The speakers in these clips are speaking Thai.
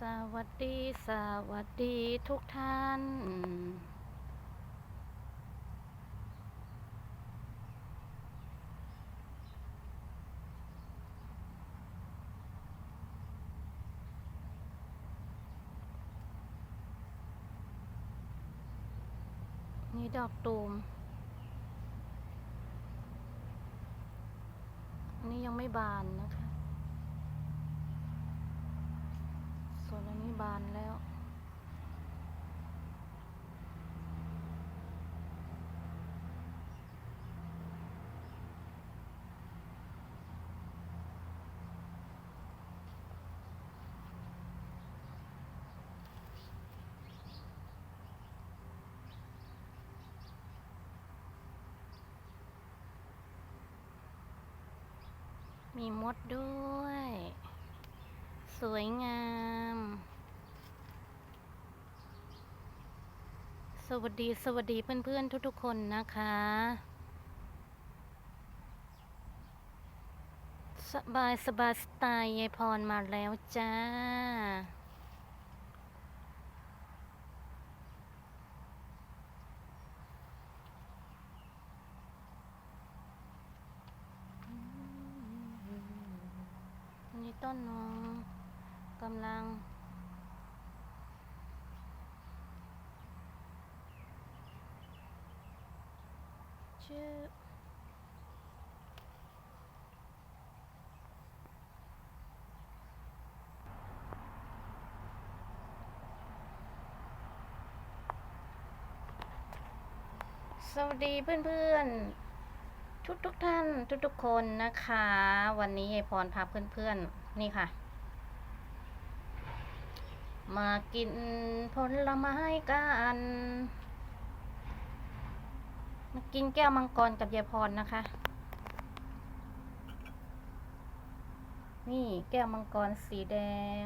สวัสดี สวัสดีทุกท่าน นี่ดอกตูมอันนี้ยังไม่บานนะคะ ส่วนอันนี้ บานแล้ว มีมดด้วย สวยงาม วัสดีสวัสดีเพื่อนๆทุกๆคนนะคะ สบายสบายสไตล์ยายพรมาแล้วจ้า อันนี้ต้นนงกำลัง ชื่อสวัสดีเพื่อนๆ ทุกทุกท่านทุกทุกคนนะคะ วันนี้ยายพรพาเพื่อนๆ นี่ค่ะ มากินผลไม้กัน มากินแก้วมังกรกับยายพรนะคะ นี่แก้วมังกรสีแดง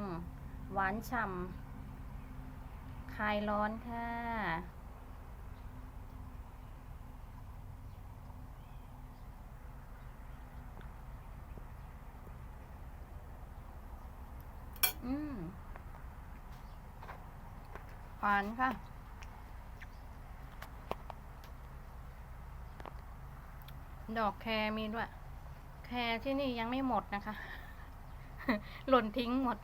หวานฉ่ำคลายร้อนค่ะ อืม หวานค่ะ ดอกแครมีด้วย แครที่นี่ยังไม่หมดนะคะ หล่นทิ้งหมด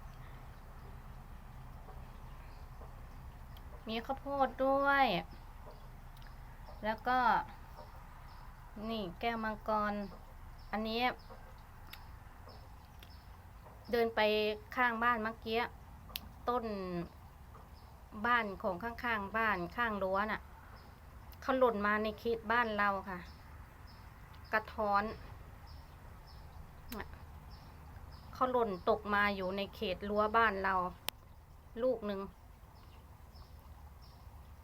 มีข้าวโพดด้วย แล้วก็ นี่แก้วมังกร อันนี้ เดินไปข้างบ้านเมื่อกี้ ต้นบ้านของข้างๆ บ้านข้างรั้วน่ะเขาหล่นมาในเขตบ้านเราค่ะ กระท้อนเขาหล่นตกมาอยู่ในเขตรั้วบ้านเรา ลูกหนึ่ง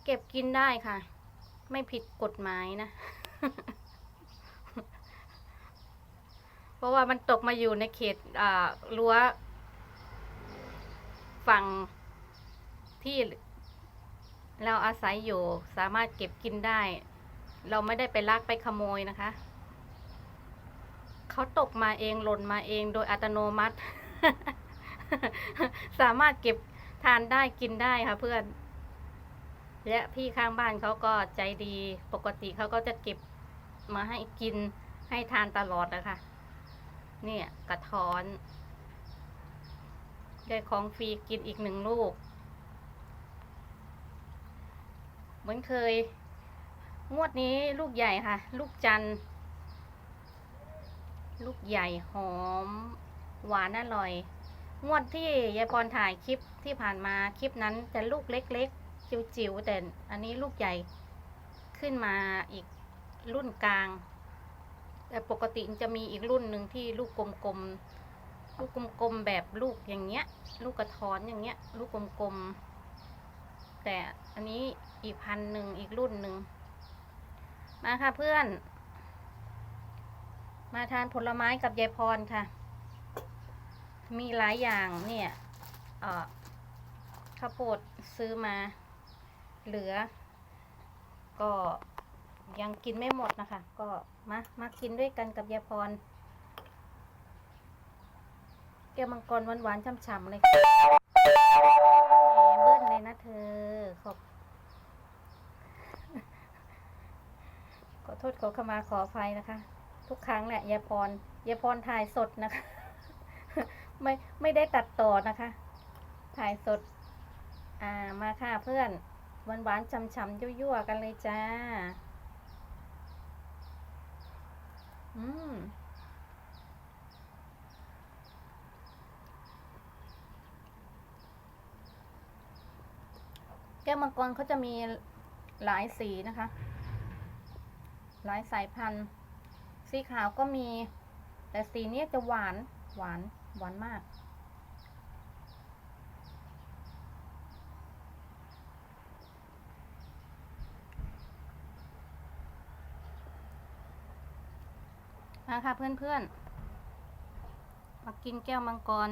เก็บกินได้ค่ะ ไม่ผิดกฎหมายนะ เพราะว่ามันตกมาอยู่ในเขตรั้วฝั่งที่เราอาศัยอยู่สามารถเก็บกินได้ เราไม่ได้ไปลักไปขโมยนะคะ เขาตกมาเองหล่นมาเองโดยอัตโนมัติ สามารถเก็บทานได้กินได้ค่ะเพื่อน และพี่ข้างบ้านเขาก็ใจดีปกติเขาก็จะเก็บมาให้กินให้ทานตลอดนะคะ เนี่ยกระท้อน ได้ของฟรีกินอีกหนึ่งลูก เหมือนเคย งวดนี้ลูกใหญ่ค่ะ ลูกจันทร์ ลูกใหญ่หอม หวานอร่อย งวดที่ยายพรถ่ายคลิปที่ผ่านมาคลิปนั้นจะลูกเล็กๆ จิ๋วๆแต่อันนี้ลูกใหญ่ขึ้นมาอีกรุ่นกลาง แต่ปกติจะมีอีกรุ่นหนึ่งที่ลูกกลมๆลูกกลมๆแบบลูกอย่างเงี้ย ลูกกระท้อนอย่างเงี้ย ลูกกลมๆแต่อันนี้อีกพันหนึ่งอีกรุ่นหนึ่งมาค่ะเพื่อน มาทานผลไม้กับยายพรค่ะ มีหลายอย่างเนี่ยข้าวโพดซื้อมา เหลือ ก็ยังกินไม่หมดนะคะ ก็มามากินด้วยกันกับยายพร แก้วมังกรหวานๆช่ำๆเลยเบิ้ลเลยนะเธอขอบขอโทษขอขมาขอไฟนะคะ ทุกครั้งแหละยายพรยายพรถ่ายสดนะคะ ไม่ไม่ได้ตัดต่อนะคะ ถ่ายสด อ่ามาค่ะเพื่อนหวานหวานๆฉ่ำๆยั่วๆกันเลยจ้า อืมแก้วมังกรเขาจะมีหลายสีนะคะ หลายสายพันธุ์ สีขาวก็มี แต่สีนี้จะหวานหวานหวานมาก มาค่ะเพื่อนๆ มากินแก้วมังกร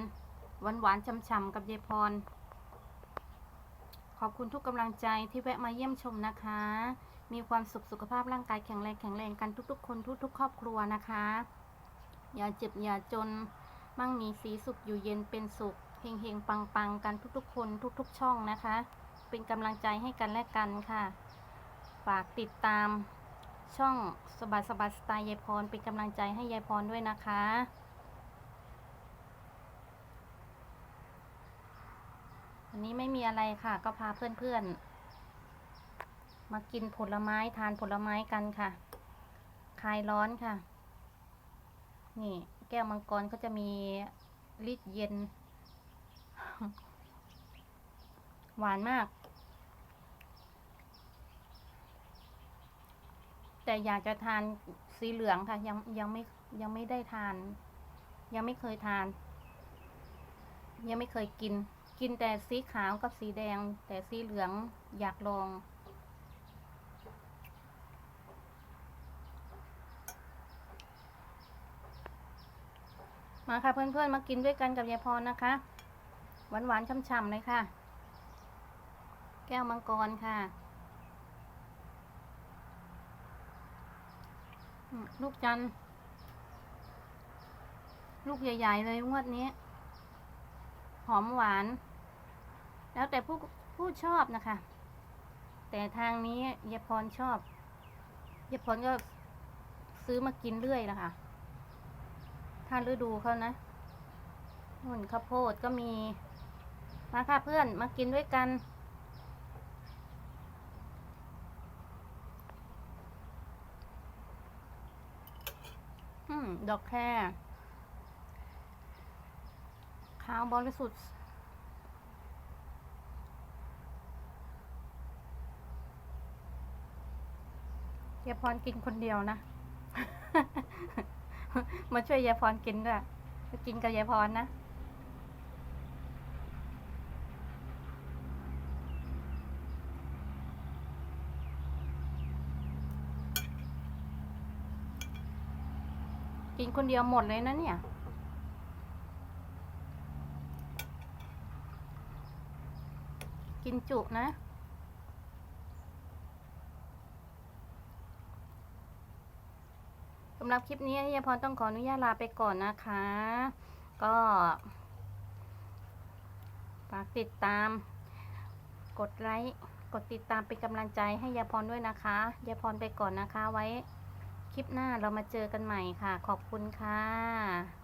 หวานๆช่ำๆกับยายพร ขอบคุณทุกกำลังใจที่แวะมาเยี่ยมชมนะคะ มีความสุขสุขภาพร่างกายแข็งแรงแข็งแรงกันทุก ๆ คนทุก ๆ ครอบครัวนะคะ อย่าเจ็บอย่าจนมั่งมีสีสุขอยู่เย็นเป็นสุขเฮงเฮงปังปังๆกันทุกๆ คนทุก ๆ ช่องนะคะ เป็นกำลังใจให้กันและกันค่ะ ฝากติดตามช่องสบายสบายสไตล์ยายพรเป็นกำลังใจให้ยายพรด้วยนะคะวันนี้ไม่มีอะไรค่ะ ก็พาเพื่อนๆ มากินผลไม้ทานผลไม้กันค่ะ คลายร้อนค่ะ นี่ แก้วมังกรก็จะมีลิตรเย็น หวานมาก แต่อยากจะทานสีเหลืองค่ะ ยังยังไม่ยังไม่ได้ทาน ยังไม่เคยทาน ยังไม่เคยกิน กินแต่สีขาวกับสีแดง แต่สีเหลืองอยากลอง มาค่ะเพื่อนๆมากินด้วยกันกับยายพรนะคะ หวานๆช่ำๆเลยค่ะ แก้วมังกรค่ะ ลูกจันลูกใหญ่ ๆ เลยงวดนี้ หอมหวาน แล้วแต่ผู้ผู้ชอบนะคะ แต่ทางนี้ยายพรชอบยายพรก็ซื้อมากินเรื่อยนะคะ ถ้าฤดูเขานะนุ่นข้าวโพดก็มี มาค่ะเพื่อนมากินด้วยกัน อืม ดอกแครขาวบริสุทธิ์ยายพรกินคนเดียวนะ มาช่วยยายพรกินด้วยกินกับยายพรนะกินคนเดียวหมดเลยนะเนี่ย กินจุนะ สำหรับคลิปนี้ยายพรต้องขออนุญาตลาไปก่อนนะคะ ก็ฝากติดตาม กดไลค์กดติดตามเป็นกำลังใจให้ยายพรด้วยนะคะยายพรไปก่อนนะคะไว้ คลิปหน้าเรามาเจอกันใหม่ค่ะ ขอบคุณค่ะ